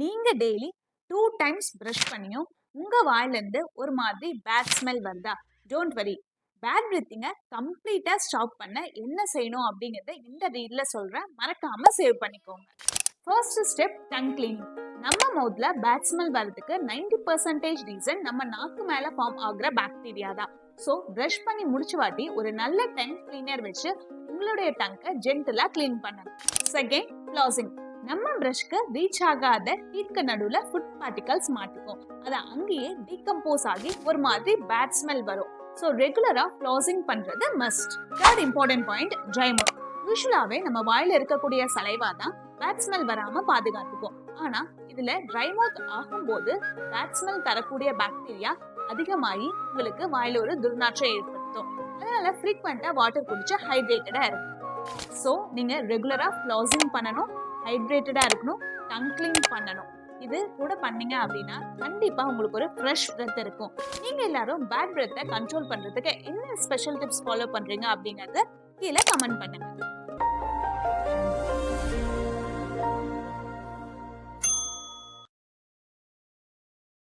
நீங்க daily two times brush பண்ணியும் உங்க வாயிலிருந்து ஒரு மாதிரி பேட் ஸ்மெல் வருதா? டோன்ட் வரி பேட் பிரீத்திங்கை கம்ப்ளீட்டா ஸ்டாப் பண்ண. என்ன செய்யணும் அப்படிங்கறத இந்த ரீட்ல சொல்றேன். மறக்காம சேவ் பண்ணிக்கோங்க. ஃபர்ஸ்ட் ஸ்டெப் டங் கிளீனிங் நம்ம மவுத்ல பேட் ஸ்மெல் வரதுக்கு 90% பர்சன்டேஜ் ரீசன் நம்ம நாக்கு மேல ஃபார்ம் ஆகுற பாக்டீரியா தான். ஸோ ப்ரஷ் பண்ணி முடிச்சு வாட்டி ஒரு நல்ல டங் கிளீனர் வச்சு உங்களுடைய டங்கை ஜென்டலா க்ளீன் பண்ணணும். செகண்ட் க்ளாசிங் நம்ம ப்ரஷ்க்கு ரீச் ஆகாத டீத்க்கு நடுவுல ஃபுட் பார்ட்டிகல்ஸ் மாட்டிக்கும். அது அங்கேயே டீகம்போஸ் ஆகி ஒரு மாதிரி பேட் ஸ்மெல் வரும். ஸோ ரெகுலரா ஃப்ளாசிங் பண்றது மஸ்ட் தேர்ட் இம்பார்ட்டன்ட் பாயிண்ட் ட்ரைமோ யூஸ்வலாவே நம்ம வாயில இருக்கக்கூடிய சலைவா தான் பேட் ஸ்மெல் வராம பாதுகாத்துக்கும். ஆனா இதுல ட்ரை மவுத் ஆகும்போது பேட் ஸ்மெல் தரக்கூடிய பாக்டீரியா அதிகமாகி உங்களுக்கு வாயில ஒரு துர்நாற்றம் ஏற்படுத்தும். அதனால ஃப்ரீக்வெண்டா வாட்டர் குடிச்சு ஹைட்ரேட்டடா இருக்கும் ஸோ நீங்க ரெகுலரா ஃப்ளாசிங் பண்ணணும். ஹைட்ரேட்டடாக இருக்கணும் டங் கிளீன் பண்ணணும். இது கூட பண்ணீங்க அப்படின்னா கண்டிப்பாக உங்களுக்கு ஒரு ஃப்ரெஷ் பிரெத் இருக்கும். நீங்கள் எல்லாரும் பேட் பிரெத்தை கண்ட்ரோல் பண்ணுறதுக்கு என்ன ஸ்பெஷல் டிப்ஸ் ஃபாலோ பண்ணுறீங்க அப்படிங்கிறத கீழே கமெண்ட் பண்ணுங்கள்